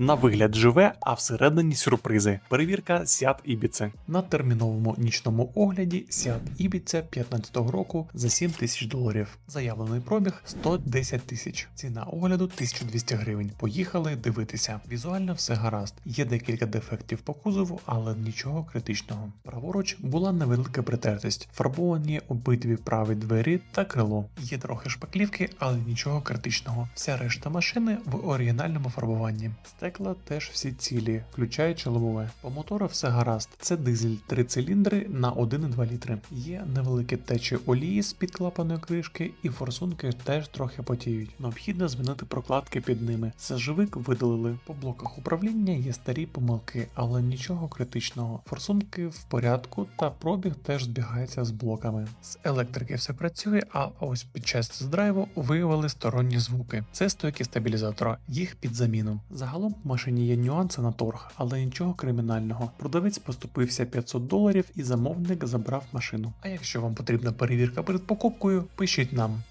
На вигляд живе, а всередині сюрпризи. Перевірка Seat Ibiza. На терміновому нічному огляді Seat Ibiza 15-го року за 7 тисяч доларів. Заявлений пробіг 110 тисяч. Ціна огляду 1200 гривень. Поїхали дивитися. Візуально все гаразд. Є декілька дефектів по кузову, але нічого критичного. Праворуч була невелика притертість, фарбовані обидві праві двері та крило. Є трохи шпаклівки, але нічого критичного. Вся решта машини в оригінальному фарбуванні. Стекла теж всі цілі, включаючи лобове. По мотору все гаразд. Це дизель 3 циліндри на 1,2 літри. Є невеликі течі олії з під клапаної кришки, і форсунки теж трохи потіють. Необхідно змінити прокладки під ними. Сажевик видалили. По блоках управління є старі помилки, але нічого критичного. Форсунки в порядку, та пробіг теж збігається з блоками. З електрики все працює, а ось під час тест-драйву виявили сторонні звуки. Це стойки стабілізатора, їх під заміну. Загалом в машині є нюанси на торг, але нічого кримінального. Продавець поступився 500 доларів і замовник забрав машину. А якщо вам потрібна перевірка перед покупкою, пишіть нам.